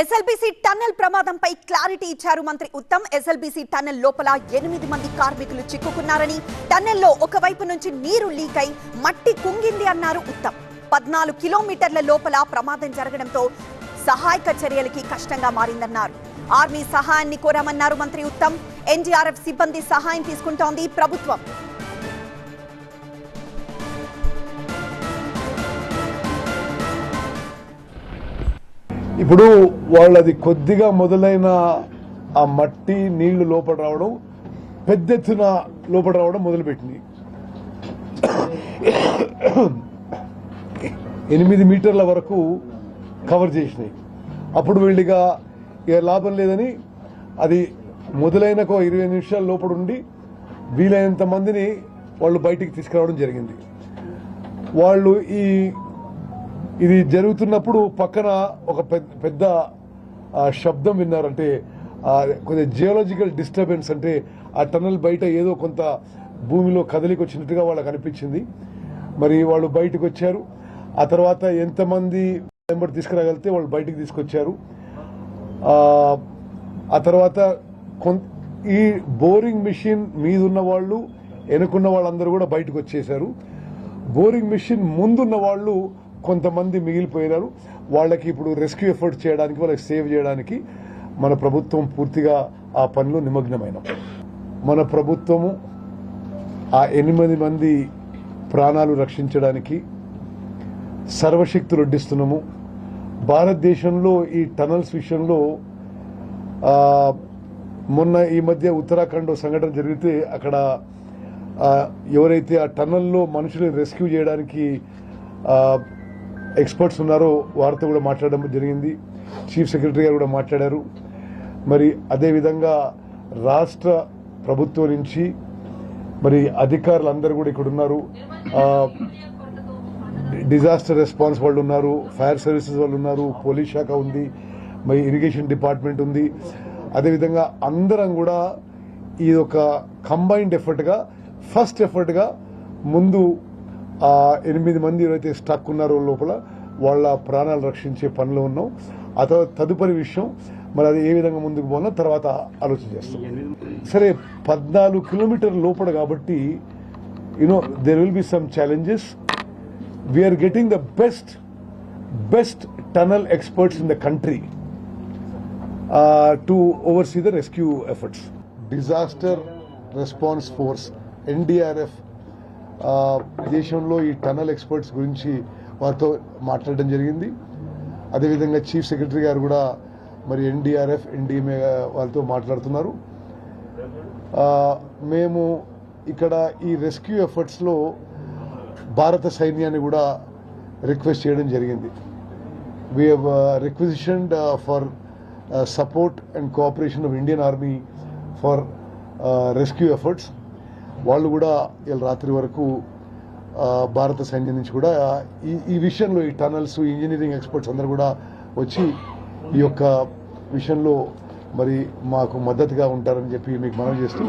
SLBC tunnel ప్రమాదంపై clarity ఇచ్చారు మంత్రి ఉత్తమ్. ఎస్ఎల్బీసీ టన్నెల్ లోపల ఎనిమిది మంది కార్మికులు చిక్కుకున్నారని టన్నెల్లో ఒకవైపు నుంచి నీరు లీక్ అయి మట్టి కుంగింది అన్నారు ఉత్తమ్. పద్నాలుగు కిలోమీటర్ల లోపల ప్రమాదం జరగడంతో సహాయక చర్యలకి కష్టంగా మారిందన్నారు. ఆర్మీ సహాయాన్ని కోరామన్నారు మంత్రి ఉత్తమ్. ఎన్డీఆర్ఎఫ్ సిబ్బంది సహాయం తీసుకుంటోంది ప్రభుత్వం. ఇప్పుడు వాళ్ళది కొద్దిగా మొదలైన ఆ మట్టి నీళ్ళు లోపల రావడం పెద్ద ఎత్తున లోపల రావడం మొదలుపెట్టింది. ఎనిమిది మీటర్ల వరకు కవర్ చేసినాయి. అప్పుడు వీళ్ళిగా ఇక లాభం లేదని అది మొదలైన ఒక ఇరవై నిమిషాల లోపల ఉండి వీలైనంత మందిని వాళ్ళు బయటికి తీసుకురావడం జరిగింది. వాళ్ళు ఈ ఇది జరుగుతున్నప్పుడు పక్కన ఒక పెద్ద పెద్ద శబ్దం విన్నారంటే కొంచెం జియోలాజికల్ డిస్టర్బెన్స్ అంటే ఆ టన్నల్ బయట ఏదో కొంత భూమిలో కదలికి వచ్చినట్టుగా వాళ్ళకి అనిపించింది. మరి వాళ్ళు బయటకు వచ్చారు. ఆ తర్వాత ఎంతమంది మెంబర్ తీసుకురాగలిగితే వాళ్ళు బయటకు తీసుకొచ్చారు. ఆ, తర్వాత ఈ బోరింగ్ మిషన్ మీద ఉన్న వాళ్ళు వెనుకున్న వాళ్ళందరూ కూడా బయటకు వచ్చేసారు బోరింగ్ మిషన్ ముందున్న వాళ్ళు కొంతమంది మిగిలిపోయినారు. వాళ్ళకి ఇప్పుడు రెస్క్యూ ఎఫర్ట్ చేయడానికి వాళ్ళకి సేవ్ చేయడానికి మన ప్రభుత్వం పూర్తిగా ఆ పనిలో నిమగ్నమైన. మన ప్రభుత్వము ఆ ఎనిమిది మంది ప్రాణాలు రక్షించడానికి సర్వశక్తులు వడ్డిస్తున్నాము భారతదేశంలో ఈ టనల్స్ విషయంలో మొన్న ఈ మధ్య ఉత్తరాఖండ్ సంఘటన జరిగితే అక్కడ ఎవరైతే ఆ టన్నల్లో మనుషులను రెస్క్యూ చేయడానికి ఎక్స్పర్ట్స్ ఉన్నారో వారితో కూడా మాట్లాడడం జరిగింది. చీఫ్ సెక్రటరీ గారు కూడా మాట్లాడారు. మరి అదేవిధంగా రాష్ట్ర ప్రభుత్వం నుంచి మరి అధికారులు అందరూ కూడా ఇక్కడ ఉన్నారు. డిజాస్టర్ రెస్పాన్స్ వాళ్ళు ఉన్నారు ఫైర్ సర్వీసెస్ వాళ్ళు ఉన్నారు పోలీస్ శాఖ ఉంది మరి ఇరిగేషన్ డిపార్ట్మెంట్ ఉంది. అదేవిధంగా అందరం కూడా ఈ ఒక కంబైన్డ్ ఎఫర్ట్గా ఫస్ట్ ఎఫర్ట్గా ముందు ఆ ఎనిమిది మంది ఎవరైతే స్టక్ ఉన్నారో లోపల వాళ్ళ ప్రాణాలు రక్షించే పనిలో ఉన్నాం. ఆ తర్వాత తదుపరి విషయం మరి అది ఏ విధంగా ముందుకు పోవాలో తర్వాత ఆలోచన చేస్తాం. సరే పద్నాలుగు కిలోమీటర్ లోపల కాబట్టి you know there will be some challenges we are getting the best best tunnel experts in the country to oversee the rescue efforts disaster response force NDRF దేశంలో ఈ టనల్ ఎక్స్పర్ట్స్ గురించి వారితో మాట్లాడడం జరిగింది. అదేవిధంగా చీఫ్ సెక్రటరీ గారు కూడా మరి ఎన్డీఆర్ఎఫ్ ఎన్డీఎంఏ వాళ్ళతో మాట్లాడుతున్నారు. మేము ఇక్కడ ఈ రెస్క్యూ ఎఫర్ట్స్లో భారత సైన్యాన్ని కూడా రిక్వెస్ట్ చేయడం జరిగింది. We have requisitioned for support and cooperation of Indian army for rescue efforts వాళ్ళు కూడా ఇలా రాత్రి వరకు భారత సైన్యం నుంచి కూడా ఈ ఈ విషయంలో ఈ టనల్స్ ఇంజనీరింగ్ ఎక్స్పర్ట్స్ అందరూ కూడా వచ్చి ఈ యొక్క విషయంలో మరి మాకు మద్దతుగా ఉంటారని చెప్పి మీకు మనవి చేస్తూ